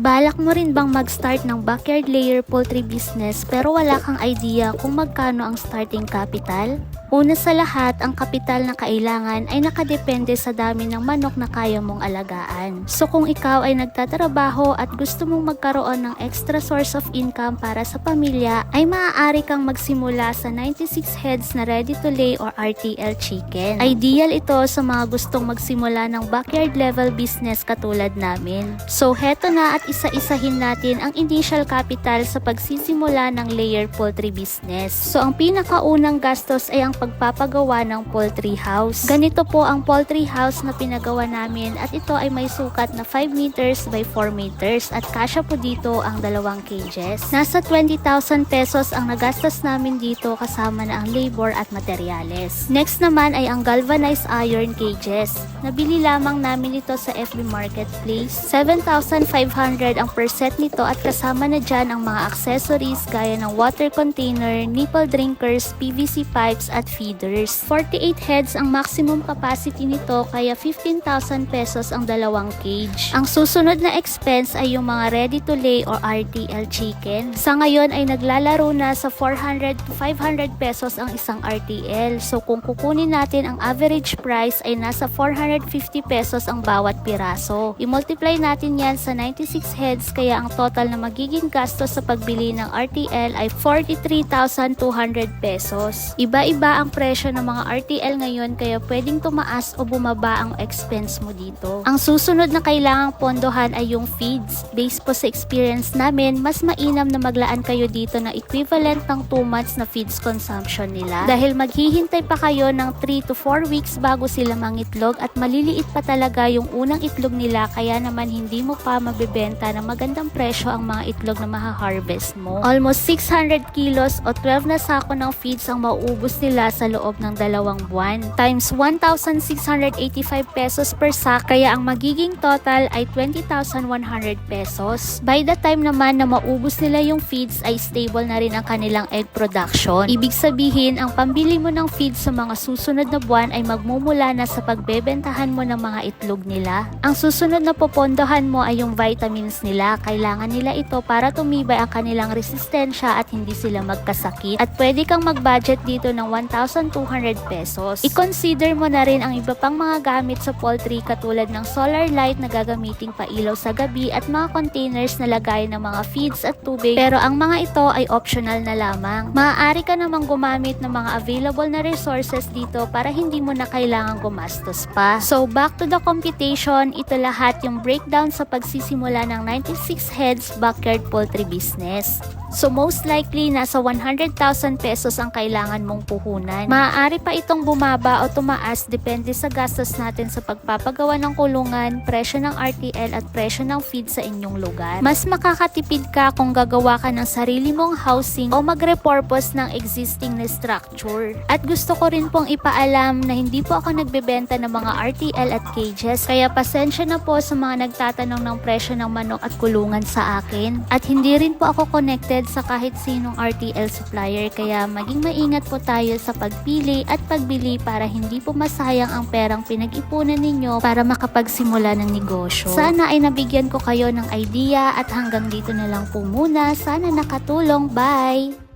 Balak mo rin bang mag-start ng backyard layer poultry business pero wala kang idea kung magkano ang starting capital? Una sa lahat, ang kapital na kailangan ay nakadepende sa dami ng manok na kaya mong alagaan. So kung ikaw ay nagtatrabaho at gusto mong magkaroon ng extra source of income para sa pamilya, ay maaari kang magsimula sa 96 heads na ready to lay or RTL chicken. Ideal ito sa mga gustong magsimula ng backyard level business katulad namin. So heto na at isa-isahin natin ang initial capital sa pagsisimula ng layer poultry business. So ang pinakaunang gastos ay ang pagpapagawa ng poultry house. Ganito po ang poultry house na pinagawa namin at ito ay may sukat na 5 meters by 4 meters at kasya po dito ang dalawang cages. Nasa 20,000 pesos ang nagastos namin dito kasama na ang labor at materyales. Next naman ay ang galvanized iron cages. Nabili lamang namin ito sa FB Marketplace. 7,500 ang per set nito at kasama na dyan ang mga accessories gaya ng water container, nipple drinkers, PVC pipes at feeders. 48 heads ang maximum capacity nito kaya 15,000 pesos ang dalawang cage. Ang susunod na expense ay yung mga ready to lay or RTL chicken. Sa ngayon ay naglalaro na sa 400 to 500 pesos ang isang RTL. So kung kukunin natin ang average price ay nasa 450 pesos ang bawat piraso. I-multiply natin yan sa 96 heads kaya ang total na magiging gastos sa pagbili ng RTL ay 43,200 pesos. Iba-iba ang presyo ng mga RTL ngayon kaya pwedeng tumaas o bumaba ang expense mo dito. Ang susunod na kailangang pondohan ay yung feeds. Based po sa experience namin, mas mainam na maglaan kayo dito ng equivalent ng 2 months na feeds consumption nila. Dahil maghihintay pa kayo ng 3 to 4 weeks bago sila mangitlog at maliliit pa talaga yung unang itlog nila kaya naman hindi mo pa mabibenta ng magandang presyo ang mga itlog na maha-harvest mo. Almost 600 kilos o 12 na sako ng feeds ang mauubos nila sa loob ng dalawang buwan. Times 1,685 pesos per sack kaya ang magiging total ay 20,100 pesos. By the time naman na maubos nila yung feeds ay stable na rin ang kanilang egg production. Ibig sabihin, ang pambili mo ng feeds sa mga susunod na buwan ay magmumula na sa pagbebentahan mo ng mga itlog nila. Ang susunod na popondohan mo ay yung vitamins nila. Kailangan nila ito para tumibay ang kanilang resistensya at hindi sila magkasakit. At pwede kang mag-budget dito ng 1,200 pesos. I-consider mo na rin ang iba pang mga gamit sa poultry katulad ng solar light na gagamiting pailaw sa gabi at mga containers na lagay ng mga feeds at tubig. Pero ang mga ito ay optional na lamang. Maaari ka namang gumamit ng mga available na resources dito para hindi mo na kailangang gumastos pa. So back to the computation, ito lahat yung breakdown sa pagsisimula ng 96 heads backyard poultry business. So most likely, nasa 100,000 pesos ang kailangan mong puhunan. Maaari pa itong bumaba o tumaas depende sa gastos natin sa pagpapagawa ng kulungan, presyo ng RTL at presyo ng feed sa inyong lugar. Mas makakatipid ka kung gagawa ka ng sarili mong housing o magre-purpose ng existing na structure. At gusto ko rin pong ipaalam na hindi po ako nagbebenta ng mga RTL at cages kaya pasensya na po sa mga nagtatanong ng presyo ng manok at kulungan sa akin. At hindi rin po ako connected sa kahit sinong RTL supplier kaya maging maingat po tayo sa pagpili at pagbili para hindi po masayang ang perang pinag-ipunan ninyo para makapagsimula ng negosyo. Sana ay nabigyan ko kayo ng idea at hanggang dito na lang po muna. Sana nakatulong. Bye!